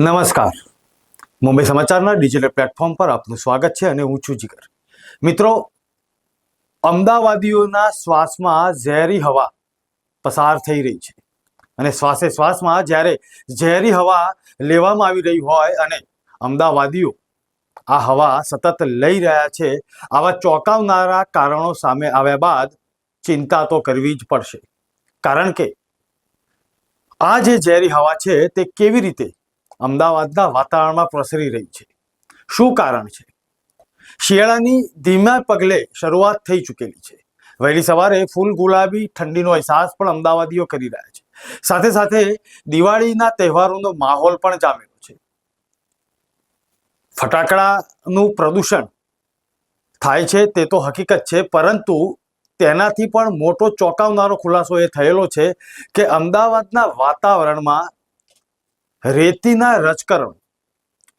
નમસ્કાર. મુંબઈ સમાચારના digital platform પર આપનું સ્વાગત છે અને હું છું જીગર. મિત્રો, અમદાવાદીઓના શ્વાસમાં ઝેરી હવા પસાર થઈ રહી છે અને શ્વાસે શ્વાસમાં જ્યારે ઝેરી હવા લેવામાં આવી રહી હોય અને અમદાવાદીઓ આ હવા સતત લઈ રહ્યા છે, આવા ચોંકાવનારા કારણો સામે આવ્યા બાદ ચિંતા તો કરવી જ પડશે. કારણ કે આ જે ઝેરી હવા છે તે કેવી રીતે અમદાવાદના વાતાવરણમાં પ્રસરી રહી છે. શું કારણ છે? શિયાળાની ધીમા પગલે શરૂઆત થઈ ચૂકેલી છે. વહેલી સવારે ફૂલ ગુલાબી ઠંડીનો અહેસાસ પણ અમદાવાદીઓ કરી રહ્યા છે. સાથે સાથે દિવાળીના તહેવારોનો માહોલ પણ જામેલો છે. ફટાકડાનું પ્રદૂષણ થાય છે તે તો હકીકત છે, પરંતુ તેનાથી પણ મોટો ચોંકાવનારો ખુલાસો એ થયેલો છે કે અમદાવાદના વાતાવરણમાં રેતીના રજકરણ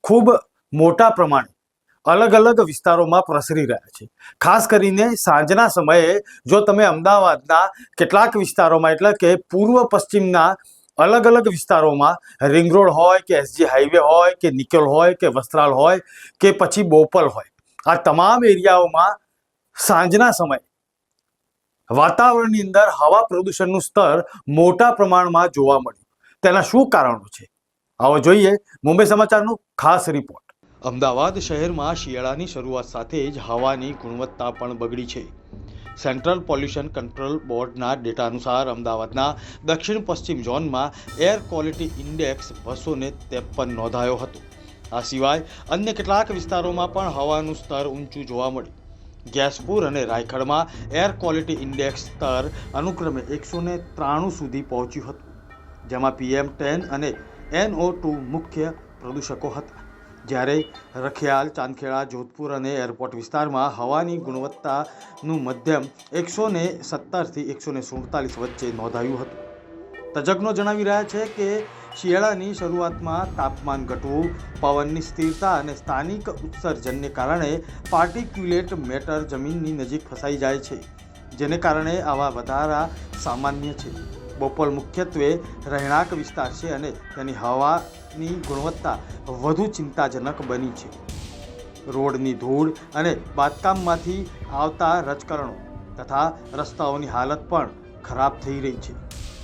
ખૂબ મોટા પ્રમાણે અલગ અલગ વિસ્તારોમાં પ્રસરી રહ્યા છે. ખાસ કરીને સાંજના સમયે જો તમે અમદાવાદના કેટલાક વિસ્તારોમાં, એટલે કે પૂર્વ પશ્ચિમના અલગ અલગ વિસ્તારોમાં રિંગ રોડ હોય કે એસજી હાઈવે હોય કે નિકોલ હોય કે વસ્ત્રાલ હોય કે પછી બોપલ હોય, આ તમામ એરિયાઓમાં સાંજના સમયે વાતાવરણની અંદર હવા પ્રદૂષણનું સ્તર મોટા પ્રમાણમાં જોવા મળ્યું. તેના શું કારણો છે? આવો જોઈએ મુંબઈ સમાચારનો ખાસ રિપોર્ટ અમદાવાદ શહેરમાં શિયાળાની શરૂઆત સાથે જ હવાની ગુણવત્તા પણ બગડી છે. સેન્ટ્રલ પોલ્યુશન કંટ્રોલ બોર્ડના ડેટા અનુસાર અમદાવાદના દક્ષિણ પશ્ચિમ ઝોનમાં એર ક્વોલિટી ઇન્ડેક્સ બસો ને ત્રેપન નોંધાયો હતો. આ સિવાય અન્ય કેટલાક વિસ્તારોમાં પણ હવાનું સ્તર ઊંચું જોવા મળ્યું. ગેસપુર અને રાયખડમાં એર ક્વોલિટી ઇન્ડેક્સ સ્તર અનુક્રમે એકસો ત્રાણું સુધી પહોંચ્યું હતું. જેમાં પીએમ ટેન અને એનઓ ટુ મુખ્ય પ્રદૂષકો હતા. જ્યારે રખિયાલ, ચાંદખેડા, જોધપુર અને એરપોર્ટ વિસ્તારમાં હવાની ગુણવત્તાનું મધ્યમ એકસો ને સત્તરથી એકસો ને સુડતાલીસ વચ્ચે નોંધાયું હતું. તજજ્ઞો જણાવી રહ્યા છે કે શિયાળાની શરૂઆતમાં તાપમાન ઘટવું, પવનની સ્થિરતા અને સ્થાનિક ઉત્સર્જનને કારણે પાર્ટિક્યુલેટ મેટર જમીનની નજીક ફસાઈ જાય છે, જેને કારણે આવા વધારા સામાન્ય છે. બોપલ મુખ્યત્વે રહેણાંક વિસ્તાર છે અને તેની હવાની ગુણવત્તા વધુ ચિંતાજનક બની છે. રોડની ધૂળ અને બાંધકામમાંથી આવતા રજકરણો તથા રસ્તાઓની હાલત પણ ખરાબ થઈ રહી છે.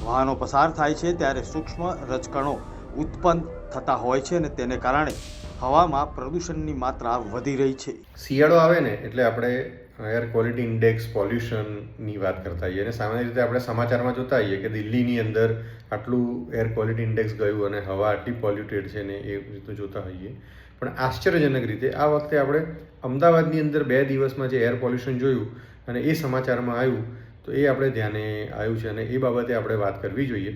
વાહનો પસાર થાય છે ત્યારે સૂક્ષ્મ રજકણો ઉત્પન્ન થતા હોય છે અને તેને કારણે હવામાં પ્રદૂષણની માત્રા વધી રહી છે. શિયાળો આવે ને એટલે આપણે એર ક્વોલિટી ઇન્ડેક્સ, પોલ્યુશનની વાત કરતા હોઈએ અને સામાન્ય રીતે આપણે સમાચારમાં જોતા હોઈએ કે દિલ્હીની અંદર આટલું એર ક્વોલિટી ઇન્ડેક્સ ગયું અને હવા આટલી પોલ્યુટેડ છે ને એ રીતનું જોતા હોઈએ પણ આશ્ચર્યજનક રીતે આ વખતે આપણે અમદાવાદની અંદર બે દિવસમાં જે એર પોલ્યુશન જોયું અને એ સમાચારમાં આવ્યું, તો એ આપણે ધ્યાને આવ્યું છે અને એ બાબતે આપણે વાત કરવી જોઈએ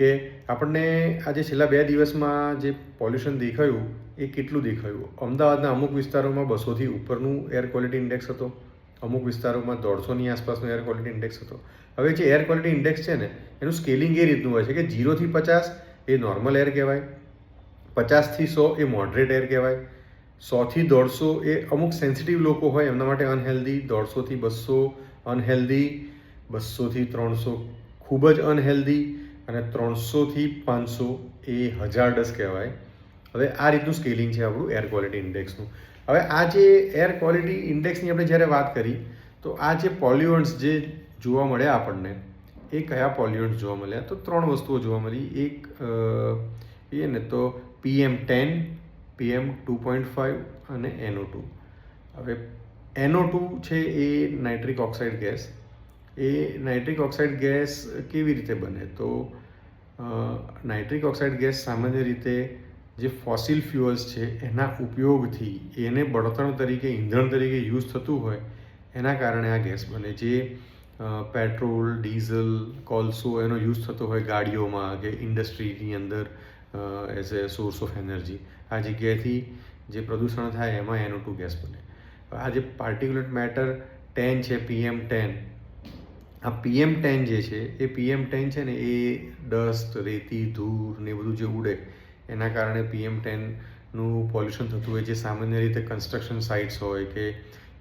કે આપણને આજે છેલ્લા બે દિવસમાં જે પોલ્યુશન દેખાયું એ કેટલું દેખાયું? અમદાવાદના અમુક વિસ્તારોમાં બસોથી ઉપરનું એર ક્વોલિટી ઇન્ડેક્સ હતો. અમુક વિસ્તારોમાં દોઢસોની આસપાસનો એર ક્વોલિટી ઇન્ડેક્સ હતો. હવે જે એર ક્વોલિટી ઇન્ડેક્સ છે ને, એનું સ્કેલિંગ એ રીતનું હોય છે કે જીરોથી પચાસ એ નોર્મલ એર કહેવાય પચાસથી સો એ મોડરેટ એર કહેવાય સોથી દોઢસો એ અમુક સેન્સિટિવ લોકો હોય એમના માટે અનહેલ્ધી દોઢસોથી બસો અનહેલ્ધી બસોથી ત્રણસો ખૂબ જ અનહેલ્ધી અને ત્રણસોથી પાંચસો એ હજાર ડસ કહેવાય. હવે આ રીતનું સ્કેલિંગ છે આપણું એર ક્વોલિટી ઇન્ડેક્સનું હવે આ જે એર ક્વોલિટી ઇન્ડેક્સની આપણે જ્યારે વાત કરી, તો આ જે પોલ્યુઅન્ટ્સ જે જોવા મળ્યા આપણને, એ કયા પોલ્યુઅન્ટ્સ જોવા મળ્યા? તો ત્રણ વસ્તુઓ જોવા મળી. એક કહીએ ને તો PM ten PM two point five અને એનો ટુ હવે એનો ટુ છે એ નાઇટ્રિક ઓક્સાઇડ ગેસ એ નાઇટ્રિક ઓક્સાઇડ ગેસ કેવી રીતે બને? તો નાઇટ્રિક ઓક્સાઇડ ગેસ સામાન્ય રીતે જે ફોસિલ ફ્યુઅલ્સ છે, એના ઉપયોગથી એને બળતણ તરીકે, ઈંધણ તરીકે યુઝ થતું હોય, એના કારણે આ ગેસ બને જે પેટ્રોલ, ડીઝલ, કોલસો એનો યુઝ થતો હોય ગાડીઓમાં કે ઇન્ડસ્ટ્રીની અંદર as a source of energy. આ જગ્યાએથી જે પ્રદૂષણ થાય એમાં એનો ટુ ગેસ બને. આ જે પાર્ટિક્યુલેટ મેટર ટેન છે, પીએમ ટેન, આ પીએમ ટેન જે છે, એ પીએમ ટેન છે ને એ ડસ્ટ, રેતી ધૂળ ને બધું જે ઉડે એના કારણે પીએમ ટેનનું પોલ્યુશન થતું હોય જે સામાન્ય રીતે કન્સ્ટ્રક્શન સાઇટ્સ હોય કે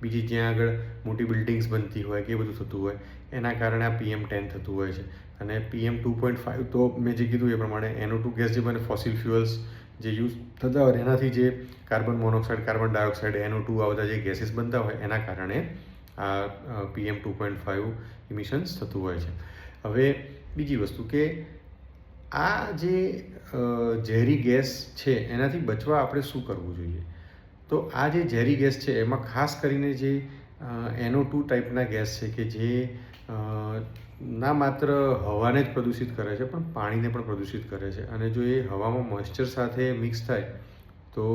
બીજી જ્યાં આગળ મોટી બિલ્ડિંગ્સ બનતી હોય કે એ બધું થતું હોય, એના કારણે આ પીએમ ટેન થતું હોય છે. અને પીએમ ટુ પોઈન્ટ ફાઇવ તો મેં જે કીધું એ પ્રમાણે એનો ટુ ગેસ જે બને ફોસિલ ફ્યુઅલ્સ જે યુઝ થતા હોય, એનાથી જે carbon monoxide carbon dioxide N O two આ બધા જે ગેસીસ બનતા હોય, એના કારણે આ PM two point five emissions થતું હોય છે. હવે બીજી વસ્તુ કે આ જે ઝેરી ગેસ છે, એનાથી બચવા આપણે શું કરવું જોઈએ? તો આ જે ઝેરી ગેસ છે, એમાં ખાસ કરીને જે એનો ટુ ટાઈપના ગેસ છે કે જે ના માત્ર હવાને જ પ્રદૂષિત કરે છે, પણ પાણીને પણ પ્રદૂષિત કરે છે. અને જો એ હવામાં મોઇશ્ચર સાથે મિક્સ થાય, તો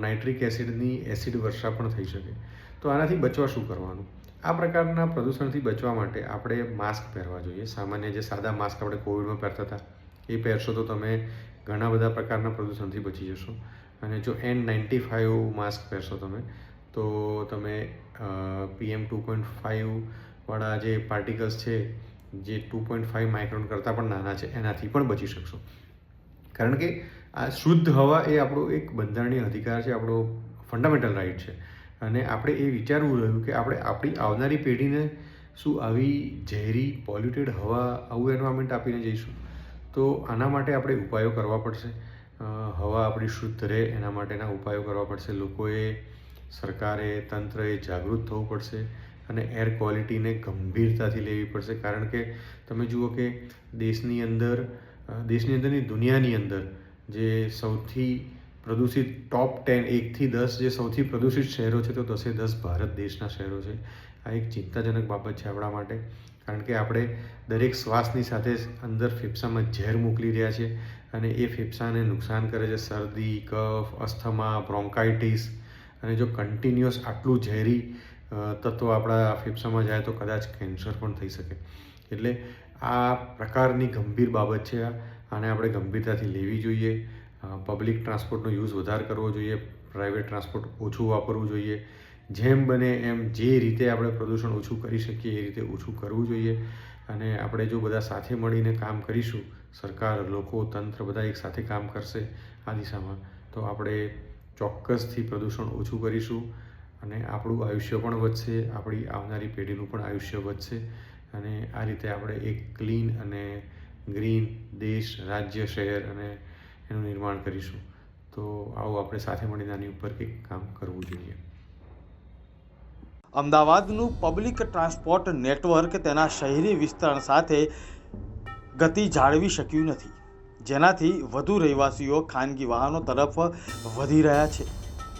નાઇટ્રિક એસિડની એસિડ વર્ષા પણ થઈ શકે. તો આનાથી બચવા શું કરવાનું? આ પ્રકારના પ્રદૂષણથી બચવા માટે આપણે માસ્ક પહેરવા જોઈએ. સામાન્ય જે સાદા માસ્ક આપણે કોવિડમાં પહેરતા હતા, એ પહેરશો તો તમે ઘણા બધા પ્રકારના પ્રદૂષણથી બચી જશો. અને જો એન નાઇન્ટી ફાઇવ માસ્ક પહેરશો તમે, તો તમે પીએમ ટુ પોઈન્ટ ફાઇવવાળા જે પાર્ટિકલ્સ છે, જે ટુ પોઈન્ટ ફાઇવ માઇક્રોન કરતાં પણ નાના છે, એનાથી પણ બચી શકશો. કારણ કે આ શુદ્ધ હવા એ આપણો એક બંધારણીય અધિકાર છે, આપણો ફંડામેન્ટલ રાઇટ છે. અને આપણે એ વિચારવું રહ્યું કે આપણે આપણી આવનારી પેઢીને શું આવી ઝેરી પોલ્યુટેડ હવા આવું એન્વાયરમેન્ટ આપીને જઈશું. તો આના માટે આપણે ઉપાયો કરવા પડશે. હવા આપણી શુદ્ધ રહે એના માટેના ઉપાયો કરવા પડશે. લોકોએ, સરકારે, તંત્રએ જાગૃત થવું પડશે અને એર ક્વોલિટીને ગંભીરતાથી લેવી પડશે. કારણ કે તમે જુઓ કે દેશની અંદર દેશની અંદરની દુનિયાની અંદર જે સૌથી પ્રદૂષિત ટોપ ટેન એકથી દસ જે સૌથી પ્રદૂષિત શહેરો છે તો દસે દસ ભારત દેશના શહેરો છે. આ એક ચિંતાજનક બાબત છે આપણા માટે. કારણ કે આપણે દરેક શ્વાસની સાથે અંદર ફેફસામાં ઝેર મોકલી રહ્યા છે અને એ ફેફસાને નુકસાન કરે છે શરદી, કફ, અસ્થમા બ્રોન્કાઇટિસ અને જો કન્ટિન્યુઅસ આટલું ઝેરી તત્વ આપણા ફેફસામાં જાય તો કદાચ કેન્સર પણ થઈ શકે. એટલે આ પ્રકારની ગંભીર બાબત છે આને આપણે ગંભીરતાથી લેવી જોઈએ. પબ્લિક ટ્રાન્સપોર્ટનો યુઝ વધારે કરવો જોઈએ પ્રાઇવેટ ટ્રાન્સપોર્ટ ઓછું વાપરવું જોઈએ. જેમ બને એમ જે રીતે આપણે પ્રદૂષણ ઓછું કરી શકીએ એ રીતે ઓછું કરવું જોઈએ. અને આપણે જો બધા સાથે મળીને કામ કરીશું, સરકાર, લોકો, તંત્ર બધા એક સાથે કામ કરશે આ દિશામાં, તો આપણે ચોક્કસથી પ્રદૂષણ ઓછું કરીશું અને આપણું આયુષ્ય પણ વધશે, આપણી આવનારી પેઢીનું પણ આયુષ્ય વધશે. અને આ રીતે આપણે એક ક્લીન અને ગ્રીન દેશ, રાજ્ય, શહેર અને એનું નિર્માણ કરીશું. તો આવું આપણે સાથે મળીને આની ઉપર કંઈક કામ કરવું જોઈએ. અમદાવાદનું પબ્લિક ટ્રાન્સપોર્ટ નેટવર્ક તેના શહેરી વિસ્તરણ સાથે ગતિ જાળવી શક્યું નથી. જેનાથી વધુ રહેવાસીઓ ખાનગી વાહનો તરફ વધી રહ્યા છે.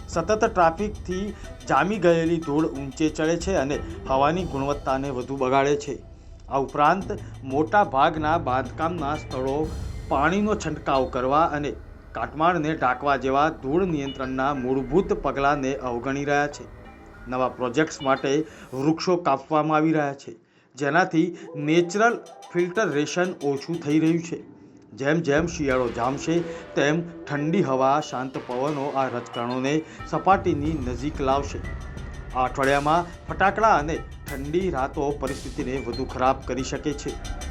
સતત ટ્રાફિકથી જામી ગયેલી ધૂળ ઊંચે ચડે છે અને હવાની ગુણવત્તાને વધુ બગાડે છે. આ ઉપરાંત મોટા ભાગના બાંધકામના સ્થળો પાણીનો છંટકાવ કરવા અને કાટમાળને ઢાંકવા જેવા ધૂળ નિયંત્રણના મૂળભૂત પગલાંને અવગણી રહ્યા છે. નવા પ્રોજેક્ટ્સ માટે વૃક્ષો કાપવામાં આવી રહ્યા છે, જેનાથી નેચરલ ફિલ્ટરેશન ઓછું થઈ રહ્યું છે. જેમ જેમ શિયાળો જામશે, તેમ ઠંડી હવા, શાંત પવનો આ રજકણોને સપાટીની નજીક લાવશે. આ અઠવાડિયામાં ફટાકડા અને ઠંડી રાતો પરિસ્થિતિને વધુ ખરાબ કરી શકે છે.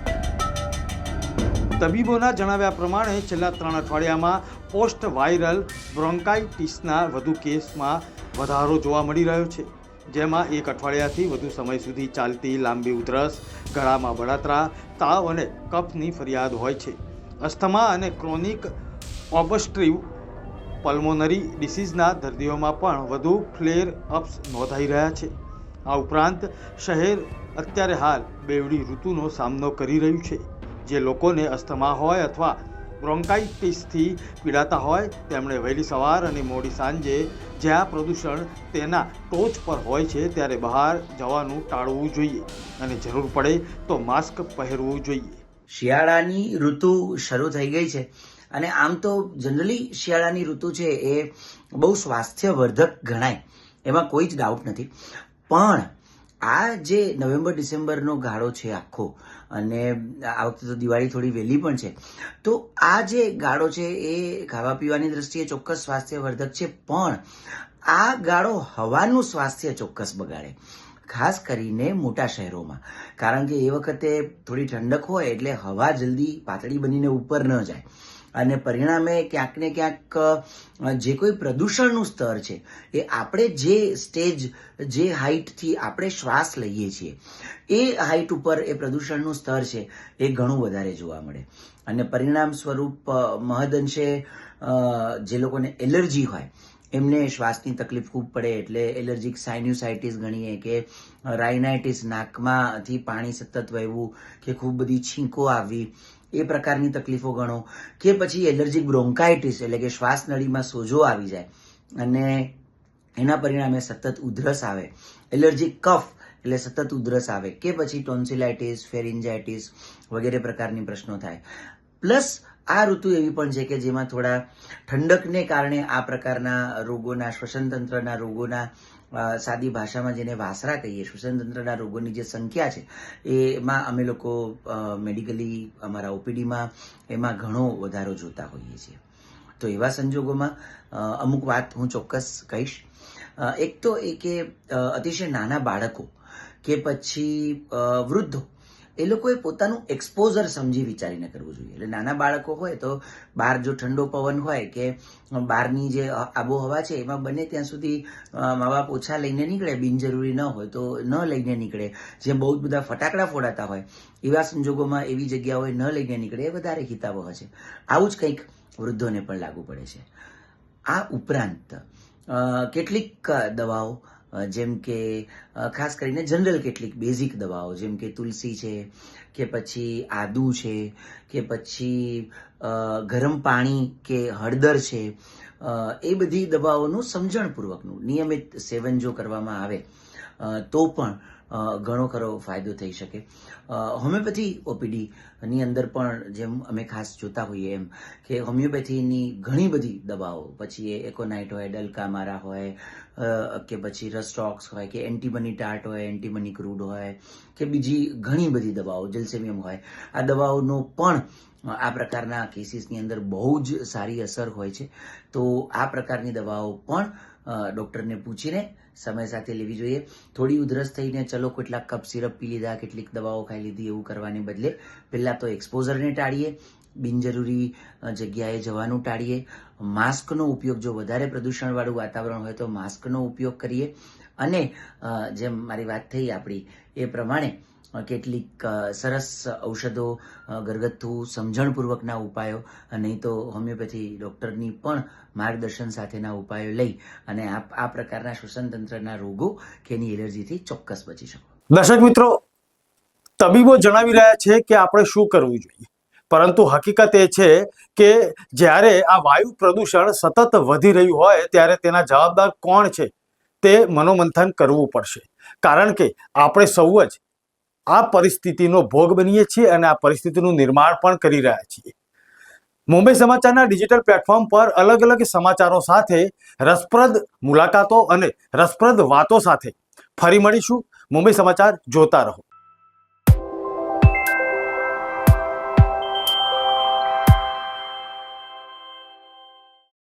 તબીબોના જણાવ્યા પ્રમાણે છેલ્લા ત્રણ અઠવાડિયામાં પોસ્ટ વાયરલ બ્રોન્કાઇટિસના વધુ કેસમાં વધારો જોવા મળી રહ્યો છે. જેમાં એક અઠવાડિયાથી વધુ સમય સુધી ચાલતી લાંબી ઉધરસ, ગળામાં બળતરા, તાવ અને કફની ફરિયાદ હોય છે. અસ્થમા અને ક્રોનિક ઓબસ્ટ્રીવ પલ્મોનરી ડિસીઝના દર્દીઓમાં પણ વધુ ફ્લેર અપ્સ નોંધાઈ રહ્યા છે. આ ઉપરાંત શહેર અત્યારે હાલ બેવડી ઋતુનો સામનો કરી રહ્યું છે. જે લોકોને અસ્થમા હોય અથવા બ્રોન્કાઇટિસથી પીડાતા હોય, તેમણે વહેલી સવાર અને મોડી સાંજે જ્યાં પ્રદૂષણ તેના ટોચ પર હોય છે, ત્યારે બહાર જવાનું ટાળવું જોઈએ અને જરૂર પડે તો માસ્ક પહેરવું જોઈએ. શિયાળાની ઋતુ શરૂ થઈ ગઈ છે અને આમ તો જનરલી શિયાળાની ઋતુ છે એ બહુ સ્વાસ્થ્યવર્ધક ગણાય, એમાં કોઈ જ ડાઉટ નથી. પણ આ જે નવેમ્બર, ડિસેમ્બરનો ગાળો છે આખો, અને આ વખતે તો દિવાળી થોડી વહેલી પણ છે, તો આ જે ગાળો છે એ ખાવા પીવાની દ્રષ્ટિએ ચોક્કસ સ્વાસ્થ્યવર્ધક છે, પણ આ ગાળો હવાનું સ્વાસ્થ્ય ચોક્કસ બગાડે, ખાસ કરીને મોટા શહેરોમાં, કારણ કે એ વખતે થોડી ઠંડક હોય એટલે હવા જલ્દી પાતળી બનીને ઉપર ન જાય. અને પરિણામે ક્યાંક ને ક્યાંક જે કોઈ પ્રદૂષણનું સ્તર છે, એ આપણે જે સ્ટેજ, જે હાઇટથી આપણે શ્વાસ લઈએ છીએ, એ હાઇટ ઉપર એ પ્રદૂષણનું સ્તર છે, એ ઘણું વધારે જોવા મળે. અને પરિણામ સ્વરૂપ મહદઅંશે જે લોકોને એલર્જી હોય, એમને શ્વાસની તકલીફ ખૂબ પડે એટલે એલર્જીક સાઇન્યુસાઇટિસ ગણીએ કે રાઇનાઇટિસ નાકમાંથી પાણી સતત વહેવું કે ખૂબ બધી છીંકો આવવી એ પ્રકારની તકલીફો ગણો કે પછી એલર્જીક બ્રોન્કાઇટિસ એટલે કે શ્વાસ નળીમાં સોજો આવી જાય અને એના પરિણામે સતત ઉધરસ આવે. એલર્જીક કફ એટલે સતત ઉધરસ આવે કે પછી ટોન્સિલાઇટિસ, ફેરિન્જાઇટિસ વગેરે પ્રકારની પ્રશ્નો થાય. પ્લસ આ ઋતુ એવી પણ છે કે જેમાં થોડા ઠંડકને કારણે આ પ્રકારના રોગોના શ્વસન તંત્રના રોગોના સાદી ભાષામાં જેને વાસરા કહીએ શ્વસનતંત્રના રોગોની જે સંખ્યા છે, એમાં અમે લોકો મેડિકલી અમારા ઓપીડીમાં એમાં ઘણો વધારો જોતા હોઈએ છીએ. તો એવા સંજોગોમાં અમુક વાત હું ચોક્કસ કહીશ. એક તો એ કે અતિશય નાના બાળકો કે પછી વૃદ્ધો એ લોકોએ પોતાનું એક્સપોઝર સમજી વિચારીને કરવું જોઈએ. એટલે નાના બાળકો હોય તો બહાર જો ઠંડો પવન હોય કે બહારની જે આબોહવા છે, એમાં બને ત્યાં સુધી મા બાપ ઓછા લઈને નીકળે, બિનજરૂરી ન હોય તો ન લઈને નીકળે. જે બહુ બધા ફટાકડા ફોડાતા હોય, એવા સંજોગોમાં એવી જગ્યાઓએ ન લઈને નીકળે, એ વધારે હિતાવહ છે. આવું જ કંઈક વૃદ્ધોને પણ લાગુ પડે છે. આ ઉપરાંત કેટલીક દવાઓ જેમ કે ખાસ કરીને જનરલ કેટલીક બેઝિક દવાઓ, જેમ કે તુલસી છે, કે પછી આદુ છે, કે પછી ગરમ પાણી કે હળદર છે એ બધી દવાઓનું સમજણપૂર્વકનું નિયમિત સેવન જો કરવામાં આવે તો પણ ઘણો ખરો ફાયદો થઈ શકે. હોમિયોપેથી ઓપીડી ની અંદર પણ જેમ અમે ખાસ જોતા હોઈએ એમ કે હોમિયોપેથીની ઘણી બધી દવાઓ, પછી એ એકોનાઇટ હોય ડલકામારા હોય કે પછી રસ્ટોક્સ હોય, કે એન્ટીબની ટાર્ટ હોય, એન્ટીબની ક્રૂડ હોય, કે બીજી ઘણી બધી દવાઓ, જેલ્સેમિયમ હોય. આ દવાઓનો પણ આ પ્રકારના કેસીસની અંદર બહુ જ સારી અસર હોય છે. તો આ પ્રકારની દવાઓ પણ ડૉક્ટરને પૂછીને સમય સાથે લેવી જોઈએ. થોડી ઉધરસ થઈને ચલો કેટલાક કપ સિરપ પી લીધા, કેટલીક દવાઓ ખાઈ લીધી એવું કરવાને બદલે પહેલાં તો એક્સપોઝરને ટાળીએ, બિનજરૂરી જગ્યાએ જવાનું ટાળીએ. માસ્કનો ઉપયોગ જો વધારે પ્રદૂષણવાળું વાતાવરણ હોય તો માસ્કનો ઉપયોગ કરીએ. અને જેમ મારી વાત થઈ આપણી, એ પ્રમાણે કેટલીક સરસ ઔષધો ઘરગથ્થુ સમજણપૂર્વકના ઉપાયો નહીં તો હોમિયોપેથી ડૉક્ટરની પણ માર્ગદર્શન સાથેના ઉપાયો લઈ અને આ પ્રકારના શ્વસનતંત્રના રોગો કે એની એલર્જીથી ચોક્કસ બચી શકો. દર્શક મિત્રો, તબીબો જણાવી રહ્યા છે કે આપણે શું કરવું જોઈએ. પરંતુ હકીકત એ છે કે જ્યારે આ વાયુ પ્રદૂષણ સતત વધી રહ્યું હોય ત્યારે તેના જવાબદાર કોણ છે તે મનોમંથન કરવું પડશે. કારણ કે આપણે સૌ જ આ પરિસ્થિતિનો ભોગ બનીએ છીએ અને આ પરિસ્થિતિનું નિર્માણ પણ કરી રહ્યા છીએ. મુંબઈ સમાચારના ડિજિટલ પ્લેટફોર્મ પર અલગ અલગ સમાચારો સાથે રસપ્રદ મુલાકાતો અને રસપ્રદ વાતો સાથે ફરી મળીશું. મુંબઈ સમાચાર જોતા રહો.